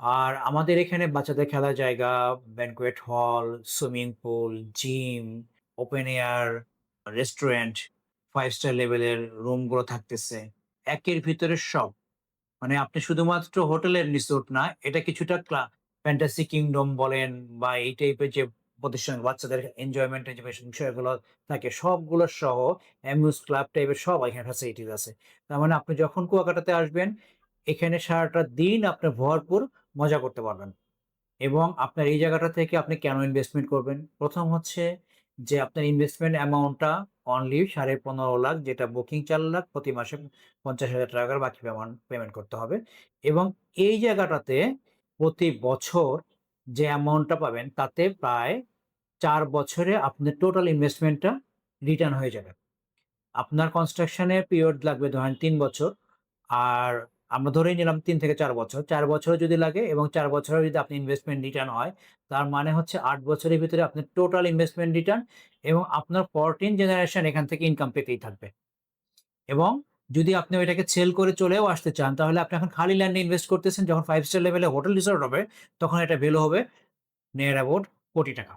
আর আমাদের এখানে বাচ্চাদের খেলার জায়গা, banquet hall, swimming pool, gym, open air, restaurant, five star লেভেলের রুমগুলো থাকতেছে। একের ভিতরে সব। মানে আপনি শুধুমাত্র হোটেলের রিসোর্ট না, এটা কিছুটা ফ্যান্টাসি কিংডম বলেন বা এই টাইপের যে প্রতিষ্ঠান বাচ্চাদের এনজয়মেন্ট এর যে বিষয়গুলো থাকে সবগুলো সহ অ্যামিউজ ক্লাব টাইপের সব এখানে ফ্যাসিলিটিস আছে। তার মানে আপনি যখন কুয়াকাটাতে আসবেন, এখানে সারাটা দিন আপনি ভরপুর মজা করতে পারবেন। এবং আপনার এই জায়গাটা থেকে আপনি কেন ইনভেস্টমেন্ট করবেন? প্রথম হচ্ছে যে আপনার ইনভেস্টমেন্ট অ্যামাউন্টটা অনলি ৳১৫.৫ যেটা বুকিং চার লাখ প্রতি মাসে ৳৫০,০০০ টাকার বাকি পেমেন্ট করতে হবে। এবং এই জায়গাটাতে প্রতি বছর যে অ্যামাউন্টটা পাবেন তাতে প্রায় চার বছরে আপনার টোটাল ইনভেস্টমেন্টটা রিটার্ন হয়ে যাবে। আপনার কনস্ট্রাকশন এর পিরিয়ড লাগবে ধরেন তিন বছর। আর আমরা ধরেই নিলাম তিন থেকে চার বছর। চার বছরও যদি লাগে এবং ৪ বছরেও যদি আপনি ইনভেস্টমেন্ট রিটার্ন হয়, তার মানে হচ্ছে আট বছরের ভিতরে আপনার টোটাল ইনভেস্টমেন্ট রিটার্ন এবং আপনার 14 জেনারেশন এখান থেকে ইনকাম পেতেই থাকবে। এবং যদি আপনি ওইটাকে সেল করে চলেও আসতে চান, তাহলে আপনি এখন খালি ল্যান্ডে ইনভেস্ট করতেছেন। যখন ফাইভ স্টার লেভেলে হোটেল রিসোর্ট হবে, তখন এটা ভ্যালু হবে নিয়ার অ্যাবাউট কোটি টাকা।